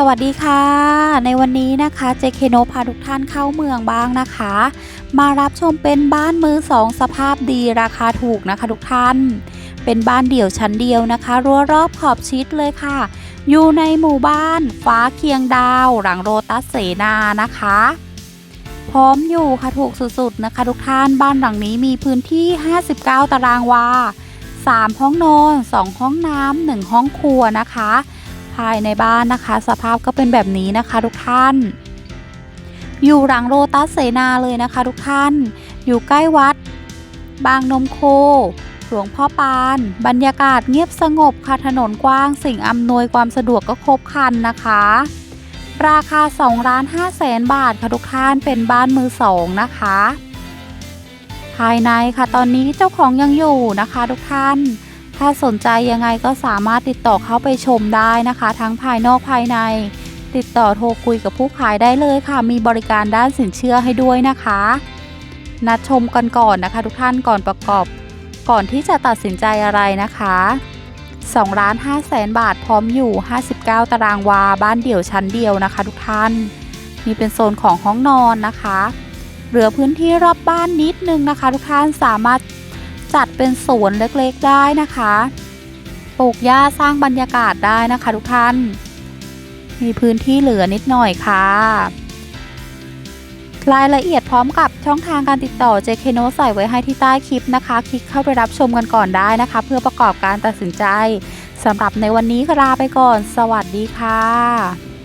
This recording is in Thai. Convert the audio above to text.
สวัสดีค่ะ ในวันนี้นะคะเจเคโนพาทุกท่านเข้าเมืองบ้างนะคะ มารับชมเป็นบ้านมือสองสภาพดีราคาถูกนะคะทุกท่าน เป็นบ้านเดี่ยวชั้นเดียวนะคะ รั้วรอบขอบชิดเลยค่ะ อยู่ในหมู่บ้านฟ้าเคียงดาว หลังโรตัสเสนานะคะ พร้อมอยู่ค่ะถูกสุดๆนะคะ ทุกท่านบ้านหลังนี้มีพื้นที่ 59 ตารางวา 3 ห้องนอน 2 ห้องน้ำ1ห้องครัวนะคะ ภายในบ้านนะคะ สภาพก็เป็นแบบนี้นะคะทุกท่าน อยู่หลังโรตัสเสนาเลยนะคะทุกท่าน อยู่ใกล้วัด บางนมโค หลวงพ่อปาน บรรยากาศเงียบสงบค่ะถนนกว้าง สิ่งอำนวยความสะดวกก็ครบครันนะคะ ราคา2ล้าน5แสนบาทค่ะทุกท่านเป็นบ้านมือสองนะคะ ภายในค่ะตอนนี้เจ้าของยังอยู่นะคะทุกท่าน ถ้าสนใจยังไงก็สามารถติดต่อเข้าไปชมได้นะคะ ทั้งภายนอกภายใน ติดต่อโทรคุยกับผู้ขายได้เลยค่ะ มีบริการด้านสินเชื่อให้ด้วยนะคะ นัดชมกันก่อนนะคะ ทุกท่านก่อนประกอบ ก่อนที่จะตัดสินใจอะไรนะคะ2ล้าน5แสนบาทพร้อมอยู่ 59 ตารางวา บ้านเดี่ยวชั้นเดียวนะคะ ทุกท่าน นี่เป็นโซนของห้องนอนนะคะ เหลือพื้นที่รอบบ้านนิดนึงนะคะ ทุกท่านสามารถ จัดเป็นสวนเล็กๆได้นะคะ ปลูกหญ้าสร้างบรรยากาศได้นะคะทุกท่าน มีพื้นที่เหลือนิดหน่อยค่ะ รายละเอียดพร้อมกับช่องทางการติดต่อ JK n o ใส่ไว้ให้ที่ใต้คลิปนะคะ คลิกเข้าไปรับชมกันก่อนได้นะคะ เพื่อประกอบการตัดสินใจสำหรับในวันนี้ลาไปก่อน สวัสดีค่ะ